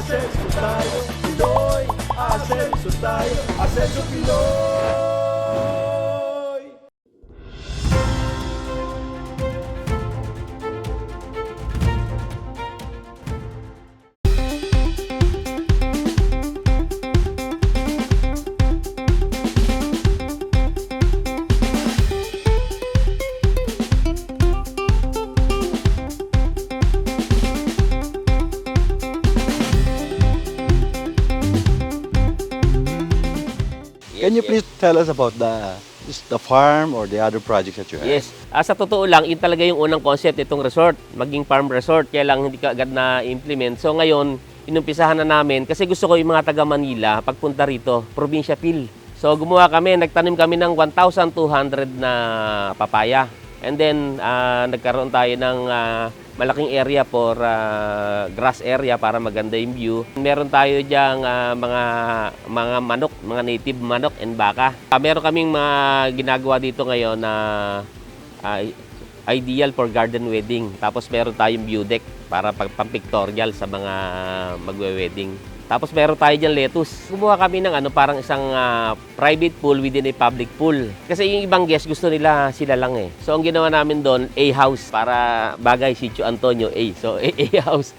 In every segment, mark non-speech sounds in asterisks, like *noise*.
Asenso tayo, Pinoy Asenso tayo, Asenso Pinoy Can you please tell us about the is the farm or the other projects that you have? Yes. Ah, sa totoo lang, yun talaga yung unang concept itong resort, maging farm resort. Kaya lang hindi ka agad na implement. So ngayon, inumpisahan na namin kasi gusto ko yung mga taga Manila pagpunta rito, probinsya feel. So gumawa kami, nagtanim kami ng 1,200 na papaya. And then ah, nagkaroon tayo ng ah, malaking area for ah, grass area para maganda yung view. Meron tayo diyang ah, mga mga manok, mga native manok and baka. Ah, meron kaming mga ginagawa dito ngayon na ah, ideal for garden wedding. Tapos meron tayong view deck para pag pictorial sa mga magwe-wedding. Tapos meron tayo dyan lettuce. Gumawa kami ng ano, parang isang ah, private pool within a public pool. Kasi yung ibang guest gusto nila sila lang eh. So ang ginawa namin doon, A house para bagay si Chu Antonio A. So *laughs* A, A house.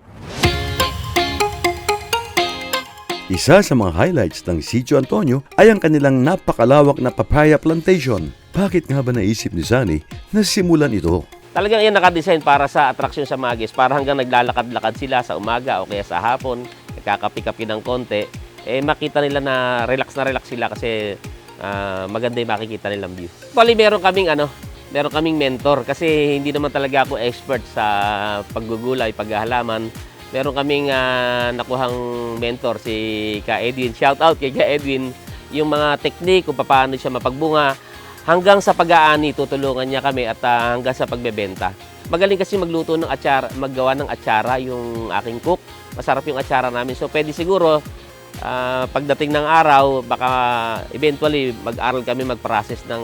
Isa sa mga highlights ng Sitio Antonio ay ang kanilang napakalawak na papaya plantation. Bakit nga ba naisip ni Sunny na simulan ito? Talagang yan nakadesign para sa attraction sa mga guests. Para hanggang naglalakad-lakad sila sa umaga o kaya sa hapon, nagkakapi-kapi ng konti, eh makita nila na relax na relax sila kasi ah, maganda yung makikita nilang view. Actually, meron kaming ano, meron kaming mentor kasi hindi naman talaga ako expert sa paggugulay, paghahalaman. Meron kaming ah, nakuhang mentor si Ka Edwin. Shout out kay Ka Edwin yung mga technique kung paano siya mapagbunga hanggang sa pag-aani tutulungan niya kami at ah, hanggang sa pagbebenta. Magaling kasi magluto ng atsara, maggawa ng atsara yung aking cook. Masarap yung atsara namin. So pwede siguro ah, pagdating ng araw, baka eventually mag-aral kami mag-process ng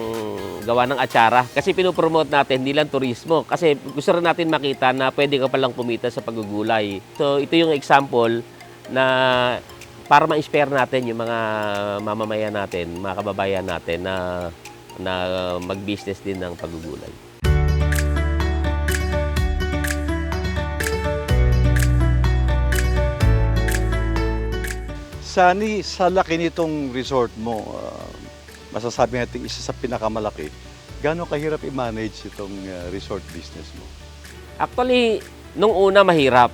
gawa ng atsara. Kasi pinopromote natin, hindi lang turismo. Kasi gusto rin natin makita na pwede ka palang kumita sa paggugulay. So ito yung example na para ma-inspire natin yung mga mamamayan natin, mga kababayan natin na na mag-business din ng paggugulay. Sani, sa laki nitong resort mo, ah, masasabi natin isa sa pinakamalaki, gaano kahirap i-manage itong ah, resort business mo? Actually, nung una mahirap,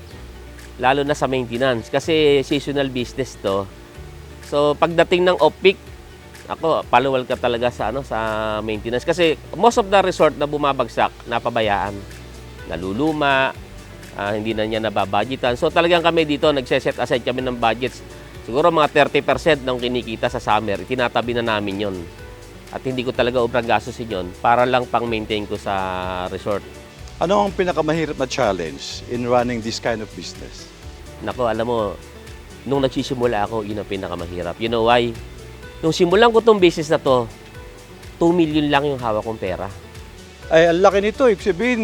lalo na sa maintenance kasi seasonal business to. So pagdating ng off-peak, ako paluwal ka talaga sa ano sa maintenance kasi most of the resort na bumabagsak napabayaan. Naluluma, ah, hindi na niya nababudgetan. So talagang kami dito nagse-set aside kami ng budgets. Siguro mga 30% ng kinikita sa summer, tinatabi na namin 'yon. At hindi ko talaga ubrang gastusin 'yon para lang pang-maintain ko sa resort. Ano ang pinakamahirap na challenge in running this kind of business? Nako, alam mo, nung nagsisimula ako, yun ang pinakamahirap. You know why? Nung simulan ko tong business na to, 2 million lang yung hawak kong pera. Ay, ang laki nito. Ibig sabihin,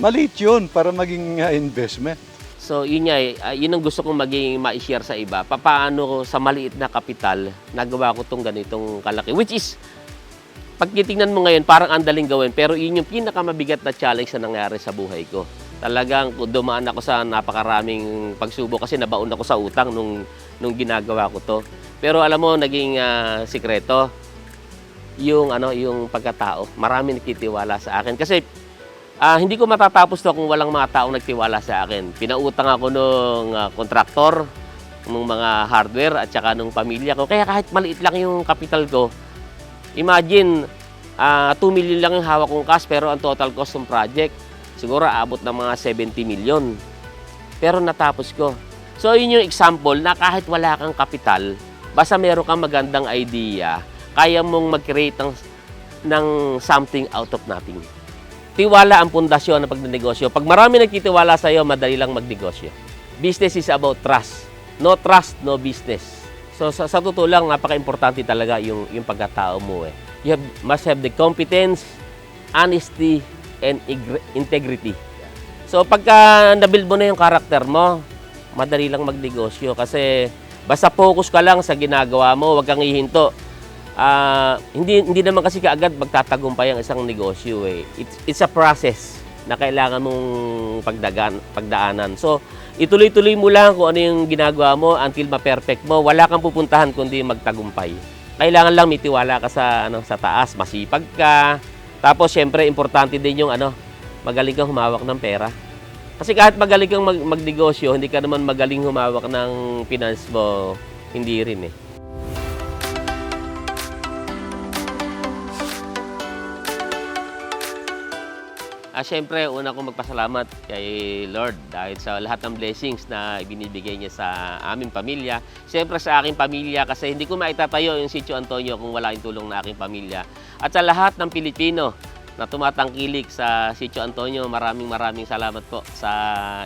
maliit yun para maging ah, investment. So, yun nga, eh, ah, yun ang gusto kong maging ma-share sa iba. Paano ko sa maliit na kapital, nagawa ko tong ganitong kalaki. Which is, pag titingnan mo ngayon, parang andaling gawin. Pero yun yung pinakamabigat na challenge na nangyari sa buhay ko. Talagang dumaan ako sa napakaraming pagsubok kasi nabaon ako sa utang nung, nung ginagawa ko to. Pero alam mo, naging ah, sikreto, yung ano yung pagkatao. Marami nagtitiwala sa akin kasi ah, hindi ko matatapos to kung walang mga taong nagtiwala sa akin. Pinautang ako nung ah, kontraktor, nung mga hardware at saka nung pamilya ko. Kaya kahit maliit lang yung capital ko, imagine ah, 2 million lang yung hawak kong cash pero ang total cost ng project siguro abot ng mga 70 million. Pero natapos ko. So yun yung example na kahit wala kang kapital, basta meron kang magandang idea, kaya mong mag-create ng, ng something out of nothing. Tiwala ang pundasyon ng pagnenegosyo. Pag marami nagtitiwala sa iyo, madali lang magnegosyo. Business is about trust. No trust, no business. So sa, sa totoo lang, napaka-importante talaga yung, yung pagkatao mo. Eh. You have, must have the competence, honesty, and integrity. So pagka nabuild mo na yung karakter mo, madali lang magnegosyo kasi basta focus ka lang sa ginagawa mo, huwag kang hihinto. Ah, hindi hindi naman kasi kaagad magtatagumpay ang isang negosyo eh. It's, it's a process na kailangan mong pagdagan, pagdaanan. So, ituloy-tuloy mo lang kung ano yung ginagawa mo until ma-perfect mo. Wala kang pupuntahan kundi magtagumpay. Kailangan lang may tiwala ka sa ano sa taas, masipag ka. Tapos syempre importante din yung ano, magaling kang humawak ng pera. Kasi kahit magaling kang mag- magnegosyo, hindi ka naman magaling humawak ng finance mo, hindi rin eh. Ah, syempre, una kong magpasalamat kay Lord dahil sa lahat ng blessings na ibinibigay niya sa aming pamilya. Syempre sa aking pamilya kasi hindi ko maitatayo yung Sitio Antonio kung wala yung tulong ng aking pamilya. At sa lahat ng Pilipino na tumatangkilik sa Sitio Antonio, maraming maraming salamat po sa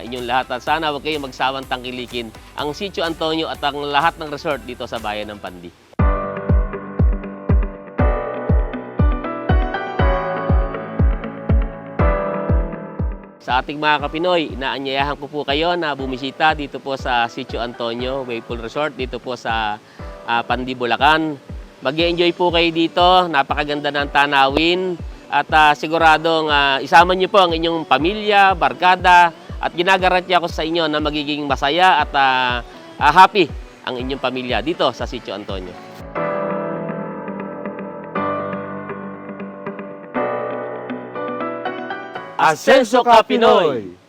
inyong lahat. At sana huwag kayong magsawang tangkilikin ang Sitio Antonio at ang lahat ng resort dito sa bayan ng Pandi. Sa ating mga kapinoy, inaanyayahan ko po kayo na bumisita dito po sa Sitio Antonio Waypool Resort, dito po sa ah, Pandi, mag enjoy po kayo dito, napakaganda ng tanawin. At ah, siguradong ah, isama niyo po ang inyong pamilya, barkada at ginagarantiya ko sa inyo na magiging masaya at ah, ah, happy ang inyong pamilya dito sa Sitio Antonio. Asenso Ka Pinoy!